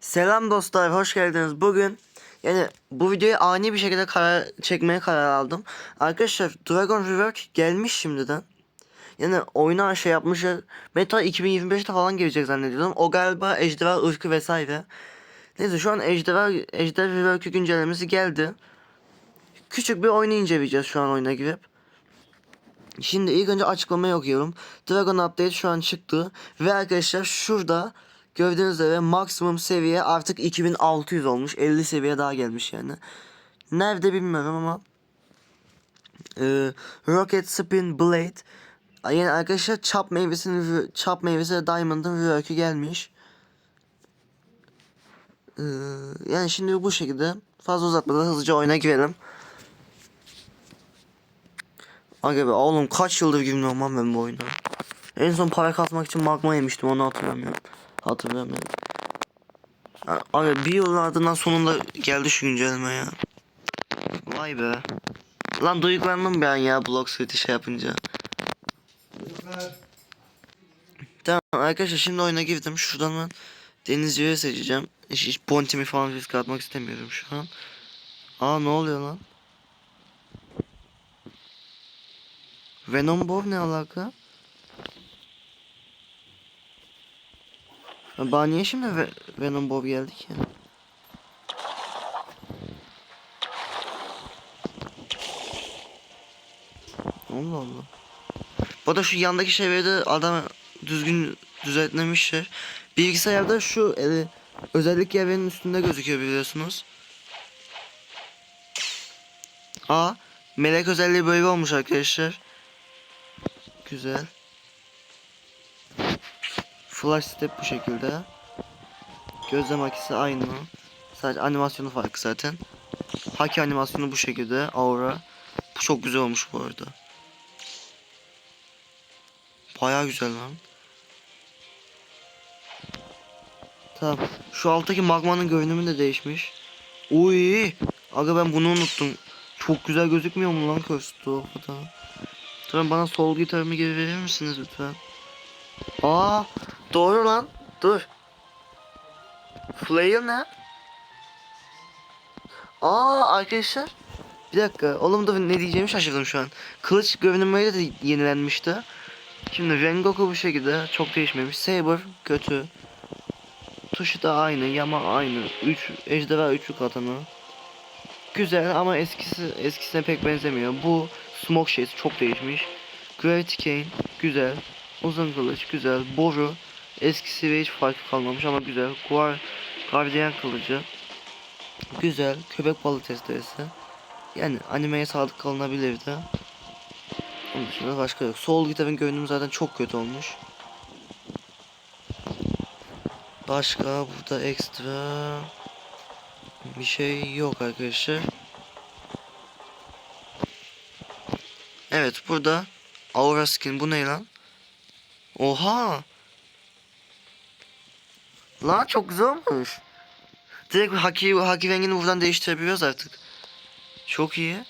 Selam dostlar, hoş geldiniz. Bugün yani bu videoyu ani bir şekilde karar çekmeye karar aldım. Arkadaşlar Dragon Rework gelmiş şimdiden. Yani oyuna şey yapmışlar. Meta 2025'te falan gelecek zannediyordum. O galiba ejderha ırkı vesaire. Neyse şu an ejderha, ejderha Rework'ü güncellemesi geldi. Küçük bir oyunu inceleyeceğiz şu an oyuna girip. Şimdi ilk önce açıklamayı okuyorum. Dragon Update şu an çıktı. Ve arkadaşlar şurada gördüğünüz üzere maksimum seviye artık 2600 olmuş. 50 seviye daha gelmiş yani. Nerede bilmiyorum ama. Ee, Rocket Spin Blade. Yani arkadaşlar çap meyvesinin çap meyvesi ve Diamond'ın rework'ü gelmiş. Ee, yani şimdi bu şekilde fazla uzatmadan hızlıca oyuna girelim. Aga be oğlum kaç yıldır girmiyorum ben bu oyuna. En son para katmak için magma yemiştim onu hatırlamıyorum. Hatırlamıyorum. Ya, Aga bir yılın ardından sonunda geldi şu güncelleme ya. Vay be. Lan duygulandım ben ya Block City şey yapınca. Tamam arkadaşlar şimdi oyuna girdim. Şuradan ben denizciyi seçeceğim. Hiç, hiç Bontimi falan risk atmak istemiyorum şu an. Aa ne oluyor lan? Venom Bob ne alaka? Bana niye şimdi Ve- Venom Bob geldi ki? Allah Allah. Bu da şu yandaki şeyleri adam düzgün düzenlemişler. Bilgisayarda şu e, özellik yerinin üstünde gözüküyor biliyorsunuz. Aa, melek özelliği böyle olmuş arkadaşlar. Güzel. Flash step bu şekilde. Gözlem akisi aynı. Sadece animasyonu farklı zaten. Haki animasyonu bu şekilde. Aura. Bu çok güzel olmuş bu arada. Baya güzel lan. Tamam. Şu alttaki magmanın görünümü de değişmiş. Uy. Aga ben bunu unuttum. Çok güzel gözükmüyor mu lan Curse o? Tamam bana sol gitarımı geri verir misiniz lütfen? Aa, doğru lan. Dur. Flail ne? Aa arkadaşlar. Bir dakika. Oğlum da ne diyeceğimi şaşırdım şu an. Kılıç görünümleri de yenilenmişti. Şimdi Rengoku bu şekilde çok değişmemiş. Saber kötü. Tuşu da aynı, yama aynı. 3 ejderha üçlük atanı. Güzel ama eskisi eskisine pek benzemiyor. Bu Smoke Shades çok değişmiş. Gravity Cane güzel. Uzun kılıç güzel. Boru eskisi ve hiç farkı kalmamış ama güzel. Guar Guardian kılıcı güzel. Köpek balı testeresi. Yani animeye sadık kalınabilirdi. Onun dışında başka yok. Sol gitarın görünümü zaten çok kötü olmuş. Başka burada ekstra bir şey yok arkadaşlar. Evet burada Aura skin bu ne lan? Oha! Lan çok güzel olmuş. Direkt haki, haki rengini buradan değiştirebiliyoruz artık. Çok iyi.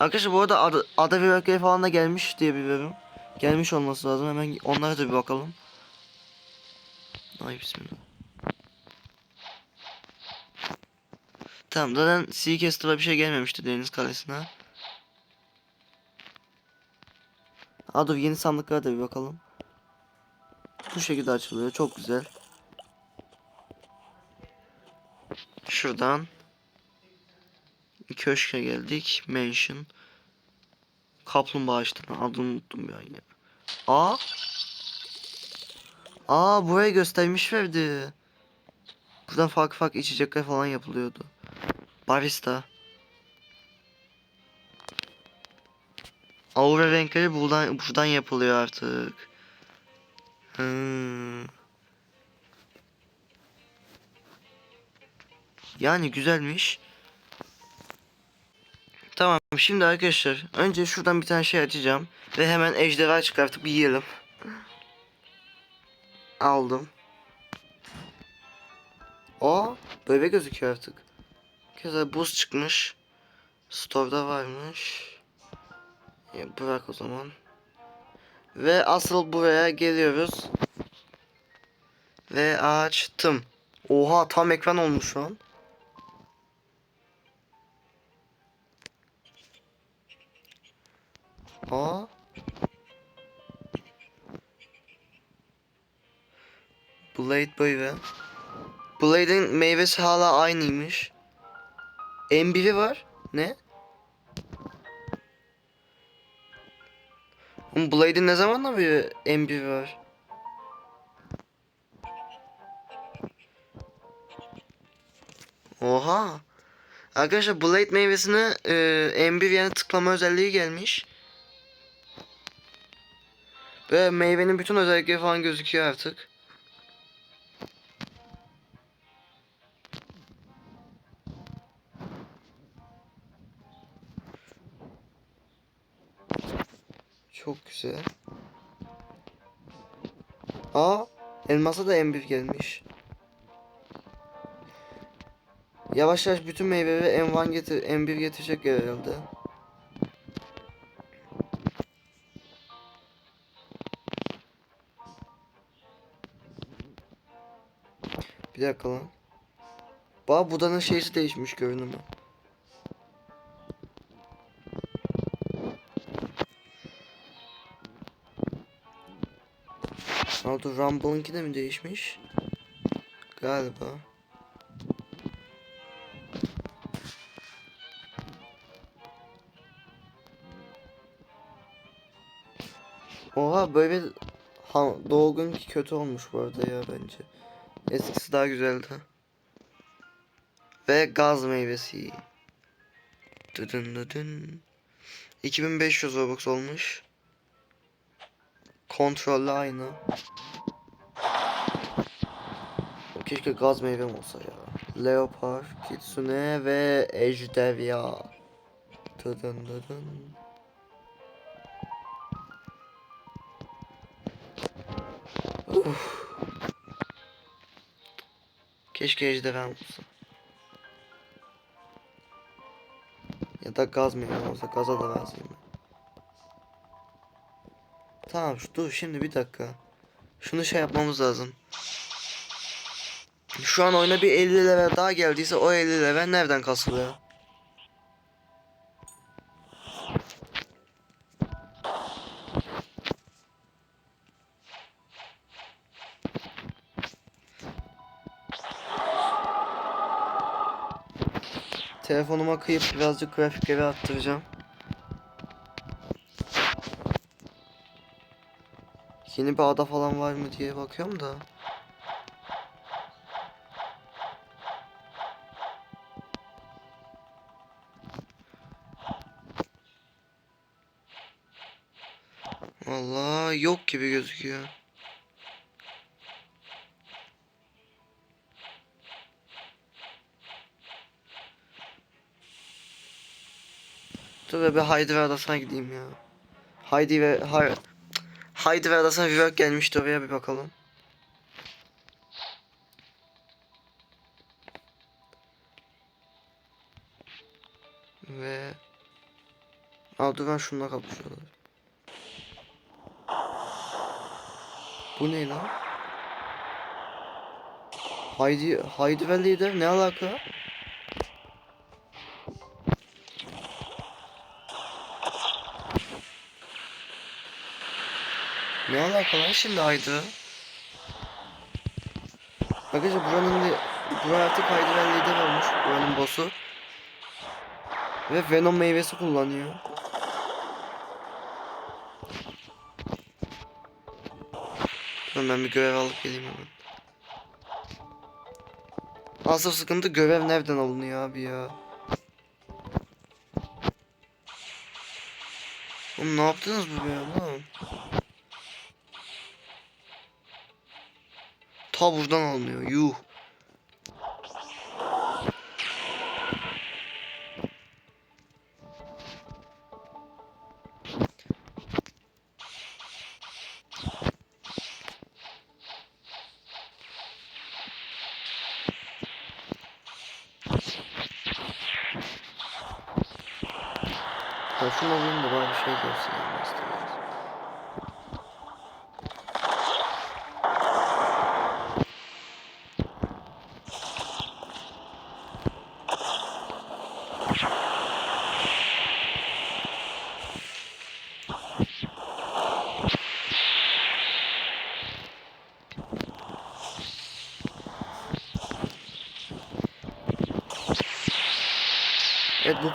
Arkadaşlar bu arada ada, ada bir falan da gelmiş diye biliyorum. Gelmiş olması lazım. Hemen onlara da bir bakalım. Ay bismillah. Tamam zaten Seacaster'a bir şey gelmemişti Deniz Kalesi'ne. Aa dur yeni sandıklara da bir bakalım. Bu şekilde açılıyor. Çok güzel. Şuradan köşke geldik. Mansion. Kaplumbağa açtı. Adını unuttum bir an ya. Aa. Aa buraya göstermiş verdi. Buradan farklı farklı içecekler falan yapılıyordu. Barista. Aura renkleri buradan, buradan yapılıyor artık. Hmm. Yani güzelmiş. Tamam şimdi arkadaşlar önce şuradan bir tane şey açacağım ve hemen ejderha çıkartıp yiyelim. Aldım. O böyle gözüküyor artık. Güzel buz çıkmış. Store'da varmış. Ya bırak o zaman. Ve asıl buraya geliyoruz. Ve açtım. Oha tam ekran olmuş şu an. Aa. Blade böyle. Blade'in meyvesi hala aynıymış. M1'i var. Ne? Oğlum Blade'in ne zamandan beri M1 var? Oha. Arkadaşlar Blade meyvesine e, M1 yani tıklama özelliği gelmiş. Ve meyvenin bütün özellikleri falan gözüküyor artık. Çok güzel. Aa, elmasa da M1 gelmiş. Yavaş yavaş bütün meyveleri M1 getir M1 getirecek herhalde. Bir dakika lan. Bak Buda'nın şeysi değişmiş görünümü. Oldu Rumble'ınki de mi değişmiş? Galiba. Oha böyle ha, Doğugun'unki kötü olmuş bu arada ya bence. Eskisi daha güzeldi. Ve gaz meyvesi. Dıdın dıdın. 2500 Robux olmuş. Kontrolle aynı. Keşke gaz meyvem olsa ya. Leopar, Kitsune ve Ejderha. Dıdın dıdın. Uf. Keşke ejderham olsa. Ya da gaz meyvem olsa gaza da razıyım ben. Tamam dur şimdi bir dakika. Şunu şey yapmamız lazım. Şu an oyuna bir 50 level daha geldiyse o 50 level nereden kasılıyor? Telefonuma kıyıp birazcık grafikleri arttıracağım. Yeni bir ada falan var mı diye bakıyorum da. Vallahi yok gibi gözüküyor. Dur be bir Haydi ve adasına gideyim ya. Haydi ve hay Haydi ve adasına rework gelmişti oraya bir bakalım. Ve Aa dur ben şununla kapışıyorlar. Bu ne lan? Haydi Haydi ve lider ne alaka? Ne alaka lan şimdi Haydi? Arkadaşlar buranın bir Bura artık ve lider olmuş buranın boss'u. Ve Venom meyvesi kullanıyor. Tamam ben bir görev alıp geleyim hemen. Asıl sıkıntı görev nereden alınıyor abi ya. Oğlum ne yaptınız bu be oğlum? Ta buradan alınıyor yuh. Şunu alayım da bari bir şey göstereyim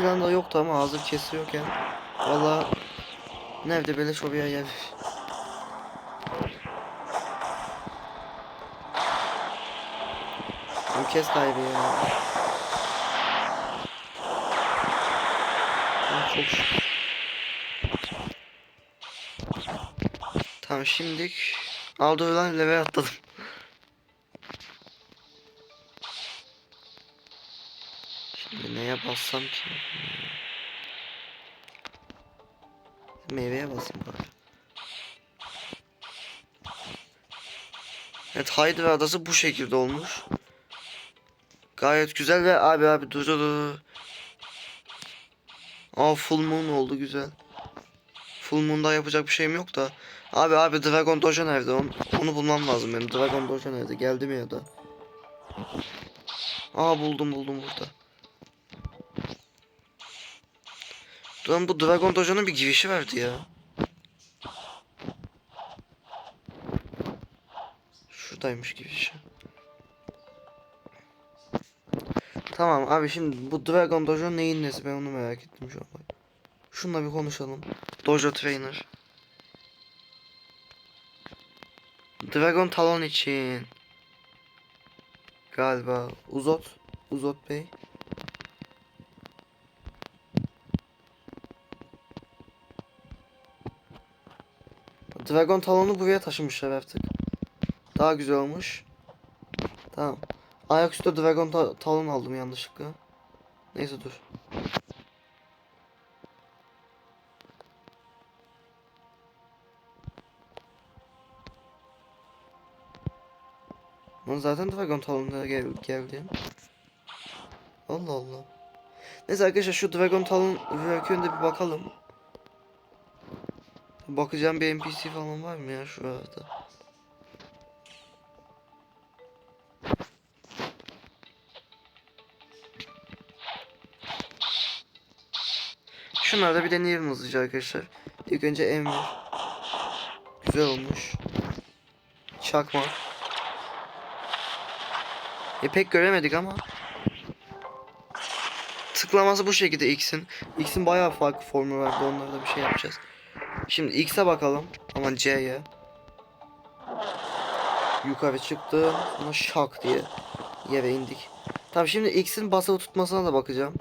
Bu planda yoktu ama hazır kesiyorken valla nerede beleş oraya yer. Bu kes kaybı ya. Ah, Çok şükür. Tamam şimdilik Aldo'dan level atladım. Bassam ki? Meyveye basayım bari. Evet Hyde ve adası bu şekilde olmuş. Gayet güzel ve abi abi dur dur dur. Aa full moon oldu güzel. Full moon'da yapacak bir şeyim yok da. Abi abi Dragon Dojo nerede? Onu, onu bulmam lazım benim. Dragon Dojo nerede? Geldi mi ya da? Aa buldum buldum burada. Lan bu Dragon Dojo'nun bir girişi vardı ya. Şuradaymış girişi. Tamam abi şimdi bu Dragon Dojo neyin nesi ben onu merak ettim şu an. Şununla bir konuşalım. Dojo Trainer. Dragon Talon için. Galiba Uzot. Uzot Bey. Dragon Talon'u buraya taşımışlar artık. Daha güzel olmuş. Tamam. Ayaküstü Dragon ta Talon aldım yanlışlıkla. Neyse dur. Lan zaten Dragon Talon'lara gel geldi. Allah Allah. Neyse arkadaşlar şu Dragon Talon Work'ünde bir bakalım. Bakacağım bir NPC falan var mı ya şu arada? Şunları da bir deneyelim hızlıca arkadaşlar. İlk önce Emir. Güzel olmuş. Çakma. E pek göremedik ama. Tıklaması bu şekilde X'in. X'in bayağı farklı formu vardı. Onlara da bir şey yapacağız. Şimdi X'e bakalım. Aman C'ye. Yukarı çıktı. Sonra şak diye yere indik. Tamam şimdi X'in basılı tutmasına da bakacağım.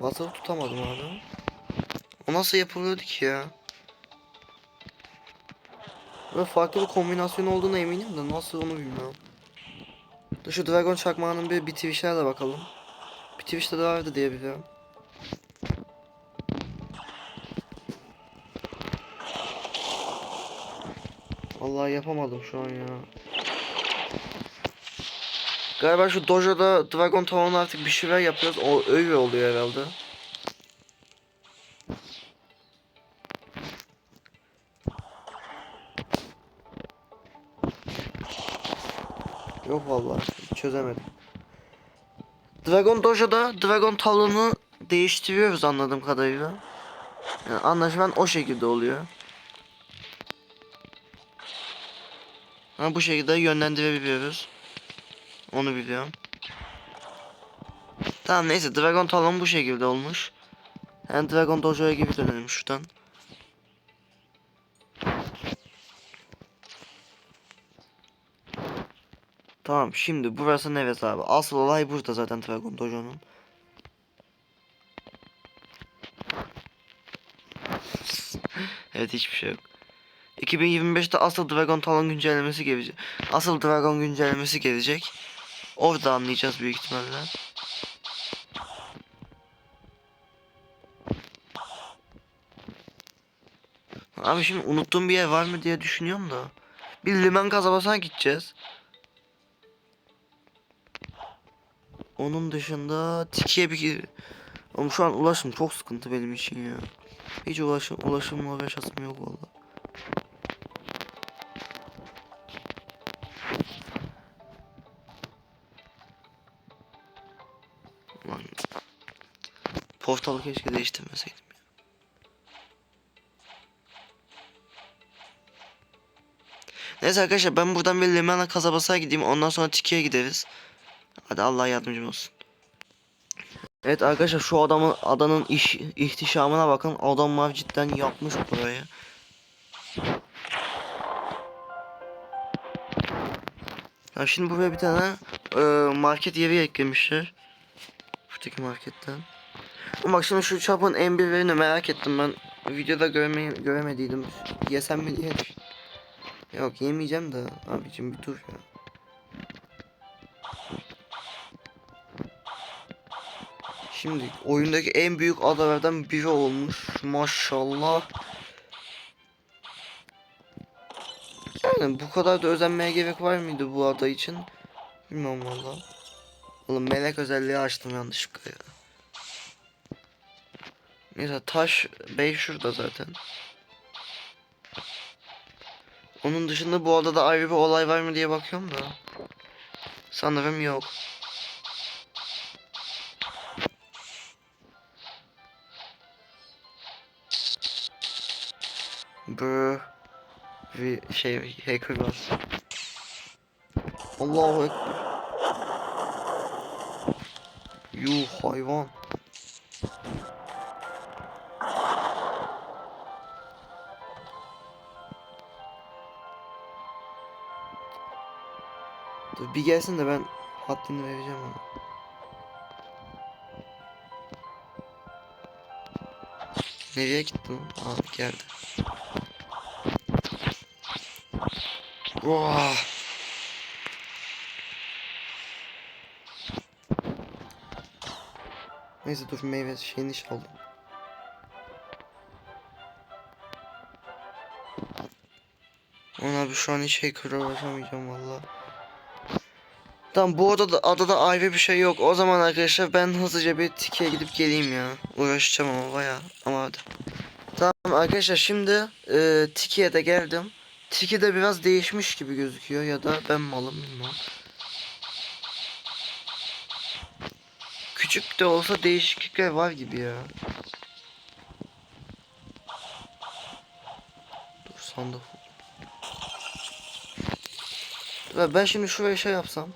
Basılı tutamadım abi. O nasıl yapılıyordu ki ya? Ve farklı bir kombinasyon olduğuna eminim de nasıl onu bilmiyorum. Şu Dragon çakmağının bir bitirişlerle bakalım. Bitirişte de vardı diye biliyorum. Vallahi yapamadım şu an ya. Galiba şu dojo'da Dragon Talon artık bir şeyler yapıyoruz. O öyle oluyor herhalde. Yok vallahi çözemedim. Dragon Dojo'da Dragon Talon'u değiştiriyoruz anladığım kadarıyla. Yani anlaşılan o şekilde oluyor. Ha, bu şekilde yönlendirebiliyoruz. Onu biliyorum. Tamam neyse Dragon Talon bu şekilde olmuş. Yani Dragon Dojo'ya gibi dönelim şuradan. Tamam şimdi burası neresi abi? Asıl olay burada zaten Dragon Dojo'nun. evet hiçbir şey yok. 2025'te asıl Dragon Talon güncellemesi gelecek. Asıl Dragon güncellemesi gelecek. Orada anlayacağız büyük ihtimalle. Abi şimdi unuttuğum bir yer var mı diye düşünüyorum da. Bir liman kasabasına gideceğiz. Onun dışında Tiki'ye bir Oğlum şu an ulaşım çok sıkıntı benim için ya. Hiç ulaşım ulaşımla uğraşasım yok valla. Lan. Portalı keşke değiştirmeseydim ya. Neyse arkadaşlar ben buradan bir Limana kasabasına gideyim. Ondan sonra Tiki'ye gideriz. Hadi Allah yardımcım olsun. Evet arkadaşlar şu adamın adanın iş ihtişamına bakın. Adamlar cidden yapmış burayı. Ya şimdi buraya bir tane e, market yeri eklemişler. Buradaki marketten. Ama bak şimdi şu çapın en birlerini merak ettim ben. Videoda görmeyi göremediydim. Yesem mi diye. Yok yemeyeceğim de abicim bir dur ya. Şimdi oyundaki en büyük adalardan biri olmuş. Maşallah. Yani bu kadar da özenmeye gerek var mıydı bu ada için? Bilmiyorum valla. Oğlum melek özelliği açtım yanlışlıkla ya. Neyse taş bey şurada zaten. Onun dışında bu adada ayrı bir olay var mı diye bakıyorum da. Sanırım yok. Bu bir şey hacker var. Allahu ekber. Yuh hayvan. Dur bir gelsin de ben haddini vereceğim ona. Nereye gittin? Aa geldi. Oh. Neyse dur meyve şeyini çaldım. Ona bir şu an hiç hacker'a ulaşamayacağım valla. Tamam bu adada, adada ayrı bir şey yok. O zaman arkadaşlar ben hızlıca bir tikiye gidip geleyim ya. Uğraşacağım ama baya. Ama hadi. Tamam arkadaşlar şimdi e, tikiye de geldim. Tiki de biraz değişmiş gibi gözüküyor ya da ben malım bilmiyorum. Küçük de olsa değişiklikler var gibi ya. Dur sandık. Dur, Ben şimdi şuraya şey yapsam.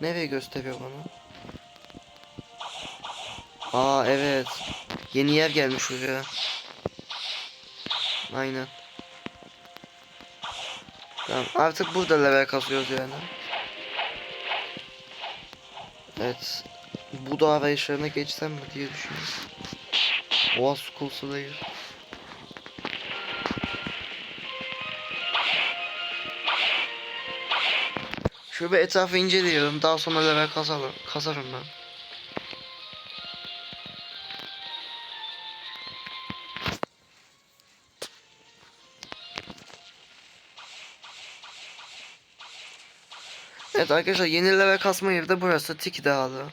Nereye gösteriyor bana? Aa evet. Yeni yer gelmiş buraya. Aynen. Tamam artık burada level kasıyoruz yani. Evet. Bu da arayışlarına geçsem mi diye düşünüyorum. Oha Skulls'u değil. Şöyle etrafı inceleyelim. Daha sonra level kasarım, kasarım ben. Evet arkadaşlar yeni level kasma yeri de burası. Tiki Dağı'da.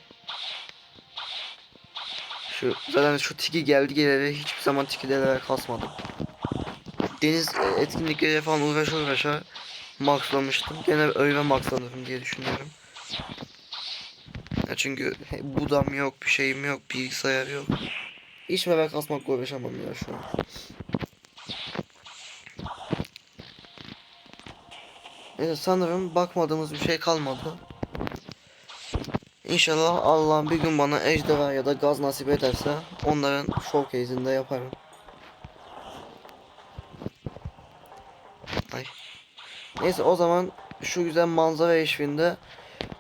Şu zaten şu tiki geldi geleli hiçbir zaman tiki level kasmadım. Deniz etkinlikleri falan uğraşa uğraşa maxlamıştım. Gene öyle maxlanırım diye düşünüyorum. Ya çünkü budam yok, bir şeyim yok, bilgisayar yok. Hiç level kasmakla uğraşamam ya şu an. Neyse sanırım bakmadığımız bir şey kalmadı. İnşallah Allah'ın bir gün bana ejderha ya da gaz nasip ederse onların showcase'inde yaparım. Ay. Neyse o zaman şu güzel manzara eşliğinde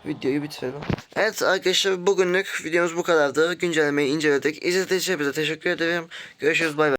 videoyu bitirelim. Evet arkadaşlar bugünlük videomuz bu kadardı. Güncellemeyi inceledik. İzlediğiniz için teşekkür ederim. Görüşürüz bay bay.